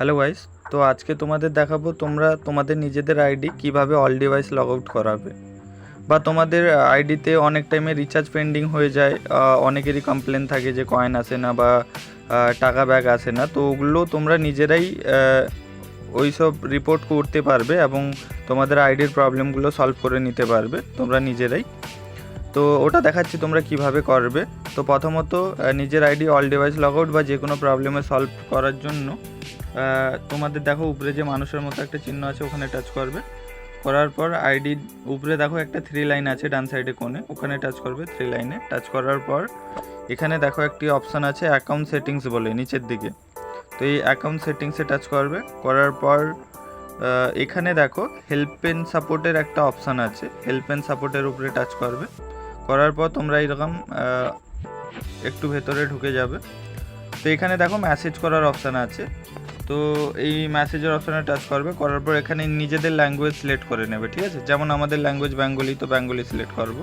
Hello guys তো আজকে তোমাদের দেখাবো তোমরা তোমাদের নিজেদের আইডি কীভাবে অল ডিভাইস লগ আউট করাবে। বা তোমাদের আইডিতে অনেক টাইমে রিচার্জ পেন্ডিং হয়ে যায় অনেকেরই কমপ্লেন থাকে যে কয়েন আসে না বা টাকা ব্যাক আসে না। তো ওগুলো তোমরা নিজেরাই ওই সব রিপোর্ট করতে পারবে এবং তোমাদের আইডির প্রবলেমগুলো সলভ করে নিতে পারবে তোমরা নিজেরাই। তো ওটা দেখাচ্ছি তোমরা কীভাবে করবে। তো প্রথমত নিজের ID all device log out বা যে কোনো প্রবলেমে সলভ করার জন্য তোমাদের দেখো উপরে যে মানুষের মতো একটা চিহ্ন আছে, ওখানে টাচ করবে। করার পর আইডি উপরে দেখো একটা থ্রি লাইন আছে ডান সাইডে কোণে, ওখানে টাচ করবে থ্রি লাইনে টাচ করার পর এখানে দেখো একটি অপশান আছে অ্যাকাউন্ট সেটিংস বলে, নিচের দিকে। তো এই অ্যাকাউন্ট সেটিংসে টাচ করবে। করার পর এখানে দেখো হেল্প এন সাপোর্টের একটা অপশান আছে। হেল্প এন সাপোর্টের উপরে টাচ করবে। করার পর তোমরা এরকম একটু ভেতরে ঢুকে যাবে। তো এখানে দেখো মেসেজ করার অপশান আছে। তো এই মেসেজের অপশানে টাচ করবে, করার পর এখানে নিজেদের ল্যাঙ্গুয়েজ সিলেক্ট করে নেবে, ঠিক আছে? যেমন আমাদের ল্যাঙ্গুয়েজ বেঙ্গলি তো বেঙ্গলি সিলেক্ট করব।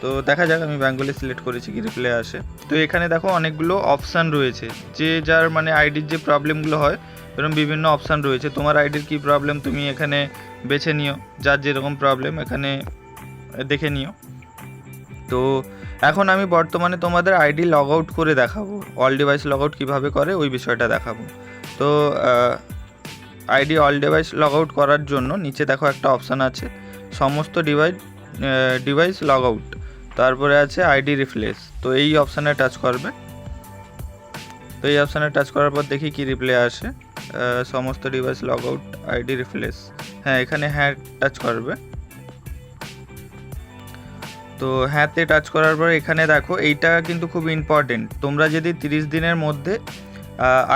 তো দেখা যাক, আমি বেঙ্গলি সিলেক্ট করেছি কি রিপ্লে আসে। তো এখানে দেখো অনেকগুলো অপশান রয়েছে। যে যার মানে আইডির যে প্রবলেমগুলো হয়, এরকম বিভিন্ন অপশান রয়েছে। তোমার আইডির কি প্রবলেম তুমি এখানে বেছে নিও। যার যেরকম প্রবলেম এখানে দেখে নিও। তো এখন আমি বর্তমানে তোমাদের আইডি লগ আউট করে দেখাবো। অল ডিভাইস লগ আউট কীভাবে করে, ওই বিষয়টা দেখাবো। তো ID all device log out করার জন্য নিচে দেখো একটা অপশান আছে। সমস্ত ডিভাইস ডিভাইস লগ আউট তারপরে আছে আইডি রিপ্লেস তো এই অপশানে টাচ করবে। তো এই অপশানে টাচ করার পর দেখি কি রিপ্লে আসে। সমস্ত device log out ID replace হ্যাঁ এখানে হ্যাঁ টাচ করবে। তো হ্যাঁতে টাচ করার পর এখানে দেখো, এইটা কিন্তু খুব ইম্পর্টেন্ট তোমরা যদি তিরিশ দিনের মধ্যে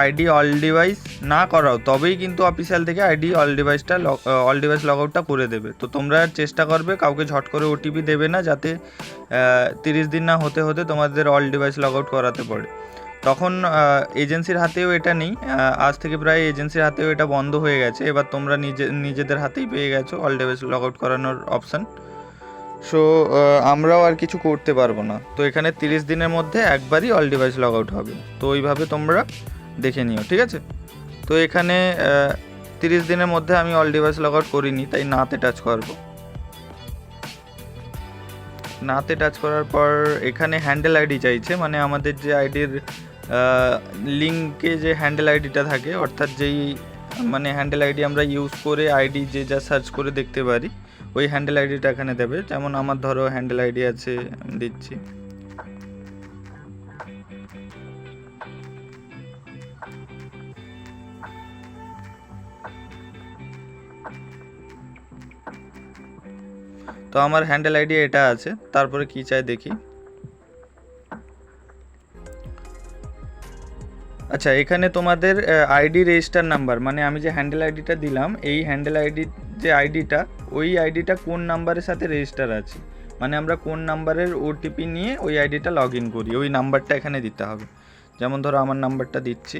আইডি অল ডিভাইস না করাও, তবেই কিন্তু অফিসিয়াল থেকে আইডি অল ডিভাইসটা অল ডিভাইস লগ আউটটা করে দেবে। তো তোমরা চেষ্টা করবে, কাউকে ঝট করে ওটিপি দেবে না, যাতে তিরিশ দিন না হতে হতে তোমাদের অল ডিভাইস লগ আউট করাতে পড়ে তখন এজেন্সির হাতেও এটা নেই আজ থেকে প্রায় এজেন্সির হাতেও এটা বন্ধ হয়ে গেছে। এবার তোমরা নিজে, নিজেদের হাতেই পেয়ে গেছো অল ডিভাইস লগ আউট করানোর অপশান সো আমরাও আর কিছু করতে পারব না। তো এখানে তিরিশ দিনের মধ্যে একবারই অল ডিভাইস লগ আউট হবে। তো ওইভাবে তোমরা দেখে নিও, ঠিক আছে? তো এখানে তিরিশ দিনের মধ্যে আমি অল ডিভাইস লগ আউট করিনি, তাই নাতে টাচ করব। নাতে টাচ করার পর এখানে হ্যান্ডেল আইডি চাইছে মানে আমাদের যে আইডির লিঙ্কে যে হ্যান্ডেল আইডিটা থাকে, অর্থাৎ যেই মানে হ্যান্ডেল আইডি আমরা ইউজ করে আইডি যে যা সার্চ করে দেখতে পারি ওই হ্যান্ডেল আইডিটা এখানে দেবে। যেমন আমার ধরো হ্যান্ডেল আইডি আছে দিচ্ছি। তো আমার হ্যান্ডেল আইডি এটা আছে, তারপরে কি চাই দেখি। আচ্ছা এখানে তোমাদের আইডি রেজিস্টার নাম্বার মানে আমি যে হ্যান্ডেল আইডিটা দিলাম, এই হ্যান্ডেল আইডি যে আইডিটা ওই আইডিটা কোন নাম্বারের সাথে রেজিস্টার আছে? মানে আমরা কোন নাম্বারের ওটিপি নিয়ে ওই আইডিটা লগ ইন করি, ওই নাম্বারটা এখানে দিতে হবে। যেমন ধরো আমার নাম্বারটা দিচ্ছি।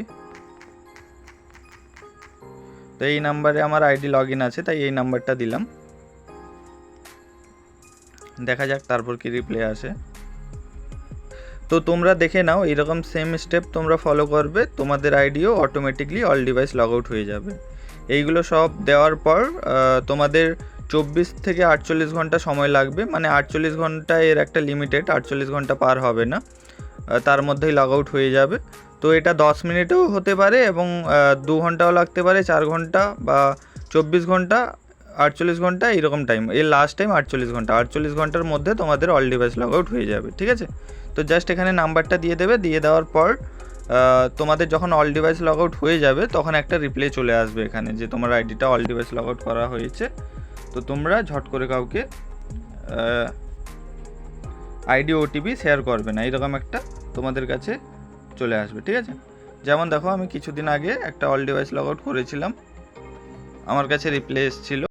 তো এই নাম্বারে আমার আইডি লগ ইন আছে, তাই এই নাম্বারটা দিলাম। দেখা যাক তারপর কি রিপ্লে আসে। তো তোমরা দেখে নাও, এরকম সেম স্টেপ তোমরা ফলো করবে, তোমাদের আইডিও automatically all device log out হয়ে যাবে। এইগুলো সব দেওয়ার পর তোমাদের চব্বিশ থেকে আটচল্লিশ ঘণ্টা সময় লাগবে মানে আটচল্লিশ ঘণ্টা এর একটা লিমিটেড আটচল্লিশ ঘণ্টা পার হবে না তার মধ্যেই লগ আউট হয়ে যাবে। তো এটা দশ মিনিটেও হতে পারে এবং দু ঘন্টাও লাগতে পারে, চার ঘণ্টা বা চব্বিশ ঘণ্টা আটচল্লিশ ঘণ্টা এরকম টাইম এর লাস্ট টাইম আটচল্লিশ ঘণ্টা। আটচল্লিশ ঘণ্টার মধ্যে তোমাদের অল ডিভাইস লগ আউট হয়ে যাবে, ঠিক আছে? তো জাস্ট এখানে নাম্বারটা দিয়ে দেবে। দিয়ে দেওয়ার পর তোমাদের যখন অল ডিভাইস লগ আউট হয়ে যাবে, তখন একটা রিপ্লে চলে আসবে এখানে যে তোমার আইডিটা অল ডিভাইস লগ আউট করা হয়েছে। তো তোমরা ঝট করে কাউকে আইডি ওটিপি শেয়ার করবে না। এরকম একটা তোমাদের কাছে চলে আসবে, ঠিক আছে? যেমন দেখো, আমি কিছুদিন আগে একটা অল ডিভাইস লগ আউট করেছিলাম। আমার কাছে রিপ্লে এসেছিল।